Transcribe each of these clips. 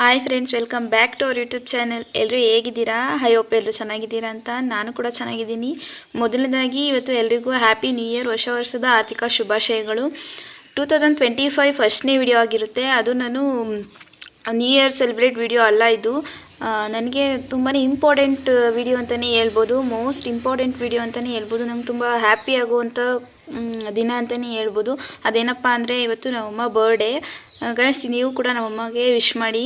Hi friends welcome back to our YouTube channel ಎಲ್ಲರೂ ಹೇಗಿದ್ದೀರಾ? High hope ಎಲ್ಲರೂ ಚೆನ್ನಾಗಿದ್ದೀರಾ ಅಂತ ನಾನು ಕೂಡ ಚೆನ್ನಾಗಿದ್ದೀನಿ. ಮೊದಲನೇದಾಗಿ ಇವತ್ತು ಎಲ್ರಿಗೂ ಹ್ಯಾಪಿ ನ್ಯೂ ಇಯರ್ ಹೊಸ ವರ್ಷದ ಆರ್ಥಿಕ ಶುಭಾಶಯಗಳು. ಟೂ ತೌಸಂಡ್ ಟ್ವೆಂಟಿ ಫೈವ್ ಫಸ್ಟ್ನೇ ವಿಡಿಯೋ ಆಗಿರುತ್ತೆ. ಅದು ನಾನು ನ್ಯೂ ಇಯರ್ ಸೆಲೆಬ್ರೇಟ್ ವಿಡಿಯೋ ಅಲ್ಲ ಇದು. ನನಗೆ ತುಂಬಾ ಇಂಪಾರ್ಟೆಂಟ್ ವಿಡಿಯೋ ಅಂತಲೇ ಹೇಳ್ಬೋದು ಮೋಸ್ಟ್ ಇಂಪಾರ್ಟೆಂಟ್ ವಿಡಿಯೋ ಅಂತಲೇ ಹೇಳ್ಬೋದು, ನಂಗೆ ತುಂಬ ಹ್ಯಾಪಿ ಆಗುವಂಥ ದಿನ ಅಂತಲೇ ಹೇಳ್ಬೋದು. ಅದೇನಪ್ಪ ಅಂದರೆ ಇವತ್ತು ನಮ್ಮಮ್ಮ ಬರ್ಡೇ ಗೈಸ್ ನೀವು ಕೂಡ ನಮ್ಮಮ್ಮಗೆ ವಿಶ್ ಮಾಡಿ,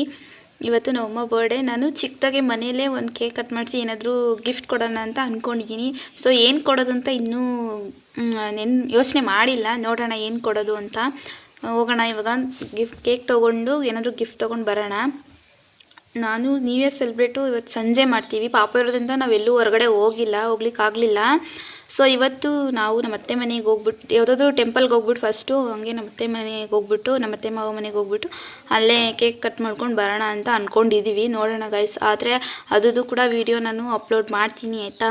ಇವತ್ತು ನಮ್ಮಮ್ಮ ಬರ್ಡೇ ನಾನು ಚಿಕ್ಕದಾಗೆ ಮನೆಯಲ್ಲೇ ಒಂದು ಕೇಕ್ ಕಟ್ ಮಾಡಿಸಿ ಏನಾದರೂ ಗಿಫ್ಟ್ ಕೊಡೋಣ ಅಂತ ಅಂದ್ಕೊಂಡಿದ್ದೀನಿ ಸೊ ಏನು ಕೊಡೋದು ಅಂತ ಇನ್ನೂ ನೆನ್, ಯೋಚನೆ ಮಾಡಿಲ್ಲ. ನೋಡೋಣ ಏನು ಕೊಡೋದು ಅಂತ. ಹೋಗೋಣ ಇವಾಗ ಗಿಫ್ಟ್ ಕೇಕ್ ತೊಗೊಂಡು ಏನಾದರೂ ಗಿಫ್ಟ್ ತೊಗೊಂಡು ಬರೋಣ. ನಾನು ನ್ಯೂ ಇಯರ್ ಸೆಲೆಬ್ರೇಟು ಇವತ್ತು ಸಂಜೆ ಮಾಡ್ತೀವಿ. ಪಾಪ ಇರೋದ್ರಿಂದ ನಾವೆಲ್ಲೂ ಹೊರಗಡೆ ಹೋಗಿಲ್ಲ ಹೋಗ್ಲಿಕ್ಕೆ ಆಗಲಿಲ್ಲ. ಸೊ ಇವತ್ತು ನಾವು ನಮ್ಮ ಅತ್ತೆ ಮನೆಗೆ ಹೋಗ್ಬಿಟ್ಟು ಯಾವುದಾದ್ರೂ ಟೆಂಪಲ್ಗೆ ಹೋಗ್ಬಿಟ್ಟು ಫಸ್ಟು ಹಂಗೆ ನಮ್ಮ ಅತ್ತೆ ಮನೆಗೆ ಹೋಗ್ಬಿಟ್ಟು, ನಮ್ಮ ಅತ್ತೆ ಮಾವ ಮನೆಗೆ ಹೋಗ್ಬಿಟ್ಟು ಅಲ್ಲೇ ಕೇಕ್ ಕಟ್ ಮಾಡ್ಕೊಂಡು ಬರೋಣ ಅಂತ ಅಂದ್ಕೊಂಡಿದ್ದೀವಿ ನೋಡೋಣ ಗೈಸ್ ಆದರೆ ಅದರದ್ದು ಕೂಡ ವೀಡಿಯೋ ನಾನು ಅಪ್ಲೋಡ್ ಮಾಡ್ತೀನಿ, ಆಯಿತಾ?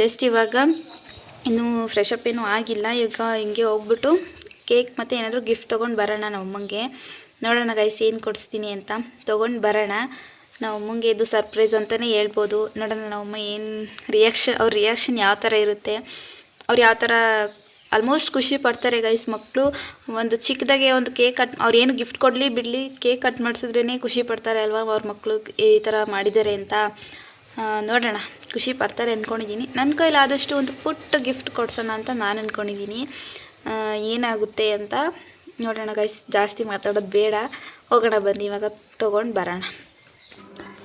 ಜಸ್ಟ್ ಇವಾಗ ಇನ್ನೂ ಫ್ರೆಶ್ ಅಪ್ ಏನೂ ಆಗಿಲ್ಲ. ಈಗ ಹಿಂಗೆ ಹೋಗ್ಬಿಟ್ಟು ಕೇಕ್ ಮತ್ತು ಏನಾದರೂ ಗಿಫ್ಟ್ ತೊಗೊಂಡು ಬರೋಣ ನಮ್ಮಮ್ಮಂಗೆ ನೋಡೋಣ ಗೈಸ್ ಏನು ಕೊಡಿಸ್ತೀನಿ ಅಂತ. ತೊಗೊಂಡು ಬರೋಣ. ನಮ್ಮ ಅಮ್ಮಂಗೆ ಇದು ಸರ್ಪ್ರೈಸ್ ಅಂತಲೇ ಹೇಳ್ಬೋದು. ನೋಡೋಣ ನಮ್ಮಮ್ಮ ಏನು ರಿಯಾಕ್ಷನ್ ಅವ್ರ ರಿಯಾಕ್ಷನ್ ಯಾವ ಥರ ಇರುತ್ತೆ. ಅವ್ರು ಯಾವ ಥರ ಆಲ್ಮೋಸ್ಟ್ ಖುಷಿ ಪಡ್ತಾರೆ ಗೈಸ್ ಮಕ್ಕಳು ಒಂದು ಚಿಕ್ಕದಾಗೆ ಒಂದು ಕೇಕ್ ಕಟ್, ಅವ್ರು ಏನು ಗಿಫ್ಟ್ ಕೊಡಲಿ ಬಿಡಲಿ ಕೇಕ್ ಕಟ್ ಮಾಡಿಸಿದ್ರೇ ಖುಷಿ ಪಡ್ತಾರೆ ಅಲ್ವಾ ಅವ್ರ ಮಕ್ಕಳು ಈ ಥರ ಮಾಡಿದ್ದಾರೆ ಅಂತ. ನೋಡೋಣ. ಖುಷಿ ಪಡ್ತಾರೆ ಅಂದ್ಕೊಂಡಿದ್ದೀನಿ ನನ್ನ ಕೈಲಾದಷ್ಟು ಒಂದು ಪುಟ್ಟ ಗಿಫ್ಟ್ ಕೊಡ್ಸೋಣ ಅಂತ ನಾನು ಅಂದ್ಕೊಂಡಿದ್ದೀನಿ ಏನಾಗುತ್ತೆ ಅಂತ ನೋಡೋಣ ಗೈಸ್ ಜಾಸ್ತಿ ಮಾತಾಡೋದು ಬೇಡ. ಹೋಗೋಣ, ಬನ್ನಿ. ಇವಾಗ ತೊಗೊಂಡು ಬರೋಣ.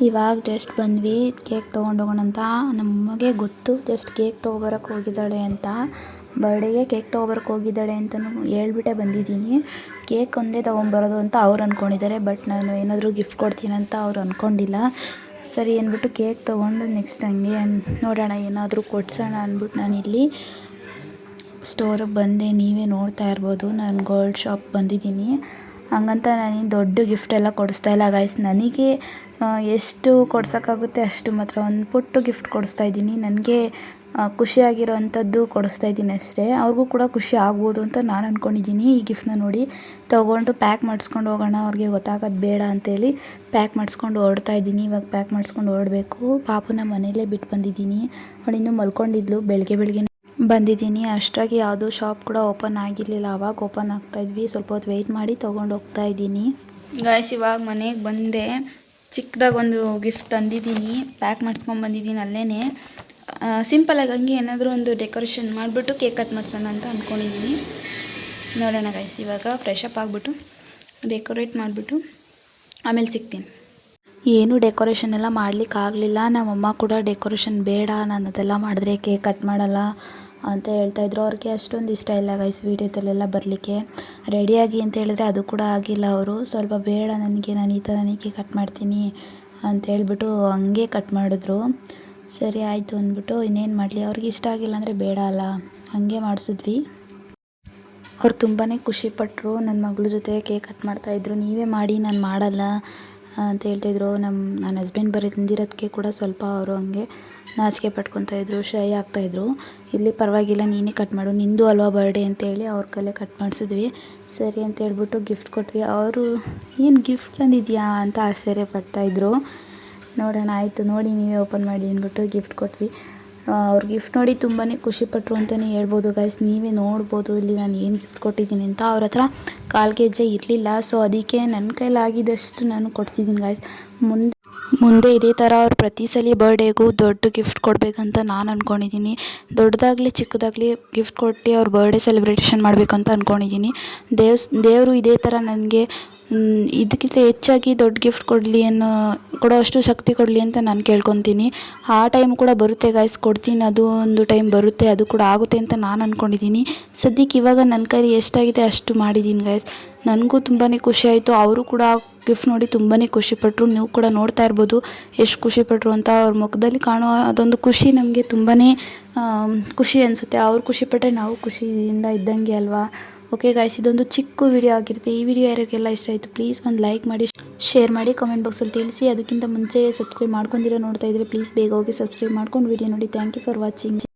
ಇವಾಗ ಜಸ್ಟ್ ಬಂದ್ವಿ. ಕೇಕ್ ತೊಗೊಂಡು ಹೋಗೋಣ ಅಂತ. ನಮಗೆ ಗೊತ್ತು ಜಸ್ಟ್ ಕೇಕ್ ತೊಗೊಬರಕ್ಕೆ ಹೋಗಿದ್ದಾಳೆ ಅಂತ. ಬರ್ಡೇಗೆ ಕೇಕ್ ತೊಗೊಬರಕ್ಕೆ ಹೋಗಿದ್ದಾಳೆ ಅಂತಲೂ ಹೇಳ್ಬಿಟ್ಟೆ ಬಂದಿದ್ದೀನಿ. ಕೇಕ್ ಒಂದೇ ತೊಗೊಂಬರೋದು ಅಂತ ಅವ್ರು ಅಂದ್ಕೊಂಡಿದ್ದಾರೆ ಬಟ್ ನಾನು ಏನಾದರೂ ಗಿಫ್ಟ್ ಕೊಡ್ತೀನಿ ಅಂತ ಅವ್ರು ಅಂದ್ಕೊಂಡಿಲ್ಲ ಸರಿ ಅಂದ್ಬಿಟ್ಟು ಕೇಕ್ ತೊಗೊಂಡು ನೆಕ್ಸ್ಟ್ ಹಂಗೆ ನೋಡೋಣ. ಏನಾದರೂ ಕೊಡ್ಸೋಣ ಅಂದ್ಬಿಟ್ಟು ನಾನಿಲ್ಲಿ ಸ್ಟೋರಿಗೆ ಬಂದೆ ನೀವೇ ನೋಡ್ತಾ ಇರ್ಬೋದು. ನಾನು ಗೋಲ್ಡ್ ಶಾಪ್ ಬಂದಿದ್ದೀನಿ. ಹಂಗಂತ ನಾನು ದೊಡ್ಡ ಗಿಫ್ಟ್ ಎಲ್ಲ ಕೊಡಿಸ್ತಾ ಇಲ್ಲ ಗೈಸ್ ನನಗೆ ಎಷ್ಟು ಕೊಡ್ಸೋಕ್ಕಾಗುತ್ತೆ ಅಷ್ಟು ಮಾತ್ರ ಒಂದು ಪುಟ್ಟು ಗಿಫ್ಟ್ ಕೊಡಿಸ್ತಾ ಇದ್ದೀನಿ. ನನಗೆ ಖುಷಿಯಾಗಿರೋ ಅಂಥದ್ದು ಕೊಡಿಸ್ತಾ ಇದ್ದೀನಿ ಅಷ್ಟೇ. ಅವ್ರಿಗೂ ಕೂಡ ಖುಷಿ ಆಗ್ಬೋದು ಅಂತ ನಾನು ಅಂದ್ಕೊಂಡಿದ್ದೀನಿ ಈ ಗಿಫ್ಟ್ನ ನೋಡಿ ತೊಗೊಂಡು ಪ್ಯಾಕ್ ಮಾಡಿಸ್ಕೊಂಡು ಹೋಗೋಣ. ಅವ್ರಿಗೆ ಗೊತ್ತಾಗೋದು ಬೇಡ ಅಂತೇಳಿ ಪ್ಯಾಕ್ ಮಾಡಿಸ್ಕೊಂಡು ಓಡ್ತಾ ಇದ್ದೀನಿ. ಇವಾಗ ಪ್ಯಾಕ್ ಮಾಡಿಸ್ಕೊಂಡು ಹೊರಡಬೇಕು. ಪಾಪುನ ಮನೇಲೇ ಬಿಟ್ಟು ಬಂದಿದ್ದೀನಿ. ಅವಳಿನ್ನೂ ಮಲ್ಕೊಂಡಿದ್ಲು. ಬೆಳಗ್ಗೆ ಬೆಳಗ್ಗೆ ಬಂದಿದ್ದೀನಿ. ಅಷ್ಟಾಗಿ ಯಾವುದೂ ಶಾಪ್ ಕೂಡ ಓಪನ್ ಆಗಿರಲಿಲ್ಲ. ಆವಾಗ ಓಪನ್ ಆಗ್ತಾಯಿದ್ವಿ ಸ್ವಲ್ಪ ಹೊತ್ತು ವೆಯ್ಟ್ ಮಾಡಿ ತೊಗೊಂಡು ಹೋಗ್ತಾ ಇದ್ದೀನಿ. ಗಾಯ್ಸ್ ಇವಾಗ ಮನೆಗೆ ಬಂದೆ. ಚಿಕ್ಕದಾಗ ಒಂದು ಗಿಫ್ಟ್ ತಂದಿದ್ದೀನಿ. ಪ್ಯಾಕ್ ಮಾಡಿಸ್ಕೊಂಡು ಬಂದಿದ್ದೀನಿ ಅಲ್ಲೇ ಸಿಂಪಲಾಗಿ ಹಂಗೆ ಏನಾದರೂ ಒಂದು ಡೆಕೋರೇಷನ್ ಮಾಡಿಬಿಟ್ಟು ಕೇಕ್ ಕಟ್ ಮಾಡಿಸೋಣ ಅಂತ ಅಂದ್ಕೊಂಡಿದ್ದೀನಿ ನೋಡೋಣ ಗಾಯ್ಸ್ ಇವಾಗ ಫ್ರೆಶ್ ಅಪ್ ಆಗಿಬಿಟ್ಟು ಡೆಕೋರೇಟ್ ಮಾಡಿಬಿಟ್ಟು ಆಮೇಲೆ ಸಿಗ್ತೀನಿ. ಏನು ಡೆಕೋರೇಷನ್ ಎಲ್ಲ ಮಾಡ್ಲಿಕ್ಕೆ ಆಗಲಿಲ್ಲ. ನಮ್ಮಮ್ಮ ಕೂಡ ಡೆಕೋರೇಷನ್ ಬೇಡ. ನಾನು ಅದೆಲ್ಲ ಮಾಡಿದ್ರೆ ಕೇಕ್ ಕಟ್ ಮಾಡಲ್ಲ. ಅಂತ ಹೇಳ್ತಾಯಿದ್ರು ಅವ್ರಿಗೆ ಅಷ್ಟೊಂದು ಇಷ್ಟ ಇಲ್ಲ ಗೈಸ್ ವೀಡಿಯೋದಲ್ಲೆಲ್ಲ ಬರಲಿಕ್ಕೆ. ರೆಡಿಯಾಗಿ ಅಂತ ಹೇಳಿದ್ರೆ ಅದು ಕೂಡ ಆಗಿಲ್ಲ ಅವರು. ಸ್ವಲ್ಪ ಬೇಡ ನನಗೆ, ನಾನು ಈ ಥರ ಕೇಕ್ ಕಟ್ ಮಾಡ್ತೀನಿ ಅಂತ ಹೇಳ್ಬಿಟ್ಟು ಹಂಗೆ ಕಟ್ ಮಾಡಿದ್ರು. ಸರಿ ಆಯಿತು ಅಂದ್ಬಿಟ್ಟು ಇನ್ನೇನು ಮಾಡಲಿ, ಅವ್ರಿಗೆ ಇಷ್ಟ ಆಗಿಲ್ಲ ಅಂದರೆ ಬೇಡ ಅಲ್ಲ. ಹಾಗೆ ಮಾಡಿಸಿದ್ವಿ. ಅವ್ರು ತುಂಬಾ ಖುಷಿಪಟ್ಟರು ನನ್ನ ಮಗಳ ಜೊತೆ ಕೇಕ್ ಕಟ್ ಮಾಡ್ತಾಯಿದ್ರು ನೀವೇ ಮಾಡಿ, ನಾನು ಮಾಡಲ್ಲ. ಅಂತ ಹೇಳ್ತಾಯಿದ್ರು ನಮ್ಮ ನನ್ನ ಹಸ್ಬೆಂಡ್ ಬರೀ ತಿಂದಿರೋದಕ್ಕೆ ಕೂಡ ಸ್ವಲ್ಪ ಅವರು ಹಂಗೆ ನಾಚಿಕೆ ಪಟ್ಕೊತಾಯಿದ್ರು ಶೈ ಆಗ್ತಾಯಿದ್ರು ಇಲ್ಲಿ ಪರವಾಗಿಲ್ಲ, ನೀನೇ ಕಟ್ ಮಾಡು, ನಿಂದು ಅಲ್ವಾ ಬರ್ಡೇ ಅಂತೇಳಿ ಅವ್ರ ಕಲೆ ಕಟ್ ಮಾಡಿಸಿದ್ವಿ. ಸರಿ ಅಂತ ಹೇಳ್ಬಿಟ್ಟು ಗಿಫ್ಟ್ ಕೊಟ್ವಿ. ಅವರು ಏನು ಗಿಫ್ಟ್ ತಂದಿದ್ಯಾ ಅಂತ ಆಶ್ಚರ್ಯ ಪಡ್ತಾಯಿದ್ರು ನೋಡೋಣ, ಆಯಿತು, ನೋಡಿ ನೀವೇ ಓಪನ್ ಮಾಡಿ ಅಂದ್ಬಿಟ್ಟು ಗಿಫ್ಟ್ ಕೊಟ್ವಿ. ಅವ್ರ ಗಿಫ್ಟ್ ನೋಡಿ ತುಂಬಾ ಖುಷಿಪಟ್ಟರು ಅಂತಲೇ ಹೇಳ್ಬೋದು ಗೈಸ್ ನೀವೇ ನೋಡ್ಬೋದು ಇಲ್ಲಿ ನಾನು ಏನು ಗಿಫ್ಟ್ ಕೊಟ್ಟಿದ್ದೀನಿ ಅಂತ. ಅವ್ರ ಹತ್ರ ಕಾಲು ಗೆಜ್ಜೆ ಇರಲಿಲ್ಲ ಸೊ ಅದಕ್ಕೆ ನನ್ನ ಕೈಲಾಗಿದ್ದಷ್ಟು ನಾನು ಕೊಡ್ತಿದ್ದೀನಿ ಗೈಸ್ ಮುಂದೆ ಮುಂದೆ ಇದೇ ಥರ ಅವ್ರು ಪ್ರತಿ ಸಲ ಬರ್ಡೇಗೂ ದೊಡ್ಡ ಗಿಫ್ಟ್ ಕೊಡಬೇಕಂತ ನಾನು ಅಂದ್ಕೊಂಡಿದ್ದೀನಿ ದೊಡ್ಡದಾಗಲಿ ಚಿಕ್ಕದಾಗಲಿ ಗಿಫ್ಟ್ ಕೊಟ್ಟು ಅವ್ರ ಬರ್ಡೇ ಸೆಲೆಬ್ರೇಷನ್ ಮಾಡಬೇಕಂತ ಅಂದ್ಕೊಂಡಿದ್ದೀನಿ ದೇವ್ಸ್ ದೇವರು ಇದೇ ಥರ ನನಗೆ ಇದಕ್ಕಿಂತ ಹೆಚ್ಚಾಗಿ ದೊಡ್ಡ ಗಿಫ್ಟ್ ಕೊಡಲಿ ಅನ್ನೋ ಕೊಡೋ ಅಷ್ಟು ಶಕ್ತಿ ಕೊಡಲಿ ಅಂತ ನಾನು ಕೇಳ್ಕೊತೀನಿ. ಆ ಟೈಮ್ ಕೂಡ ಬರುತ್ತೆ ಗಾಯ್ಸ್ ಕೊಡ್ತೀನಿ. ಅದು ಒಂದು ಟೈಮ್ ಬರುತ್ತೆ, ಅದು ಕೂಡ ಆಗುತ್ತೆ ಅಂತ ನಾನು ಅಂದ್ಕೊಂಡಿದ್ದೀನಿ ಸದ್ಯಕ್ಕೆ ಇವಾಗ ನನ್ನ ಕೈಲಿ ಎಷ್ಟಾಗಿದೆ ಅಷ್ಟು ಮಾಡಿದ್ದೀನಿ ಗಾಯ್ಸ್ ನನಗೂ ತುಂಬಾ ಖುಷಿ ಆಯಿತು. ಅವರು ಕೂಡ ಗಿಫ್ಟ್ ನೋಡಿ ತುಂಬಾ ಖುಷಿಪಟ್ಟರು ನೀವು ಕೂಡ ನೋಡ್ತಾ ಇರ್ಬೋದು ಎಷ್ಟು ಖುಷಿಪಟ್ಟರು ಅಂತ. ಅವ್ರ ಮುಖದಲ್ಲಿ ಕಾಣೋ ಅದೊಂದು ಖುಷಿ ನಮಗೆ ತುಂಬಾ ಖುಷಿ ಅನಿಸುತ್ತೆ. ಅವ್ರು ಖುಷಿಪಟ್ಟರೆ ನಾವು ಖುಷಿಯಿಂದ ಇದ್ದಂಗೆ ಅಲ್ವಾ? ಓಕೆ ಗಾಯ್ಸ್ ಇದೊಂದು ಚಿಕ್ಕ ವಿಡಿಯೋ ಆಗಿರುತ್ತೆ. ಈ ವಿಡಿಯೋ ಯಾರಿಗೆಲ್ಲ ಇಷ್ಟ ಆಯಿತು ಪ್ಲೀಸ್ ಒಂದು ಲೈಕ್ ಮಾಡಿ ಶೇರ್ ಮಾಡಿ ಕಾಮೆಂಟ್ ಬಾಕ್ಸಲ್ಲಿ ತಿಳಿಸಿ. ಅದಕ್ಕಿಂತ ಮುಂಚೆ ಸಬ್ಸ್ಕ್ರೈಬ್ ಮಾಡ್ಕೊಂಡಿರೋ ನೋಡ್ತಾ ಇದ್ರೆ ಪ್ಲೀಸ್ ಬೇಗ ಹೋಗಿ ಸಬ್ಸ್ಕ್ರೈಬ್ ಮಾಡ್ಕೊಂಡು ವಿಡಿಯೋ ನೋಡಿ. Thank you for watching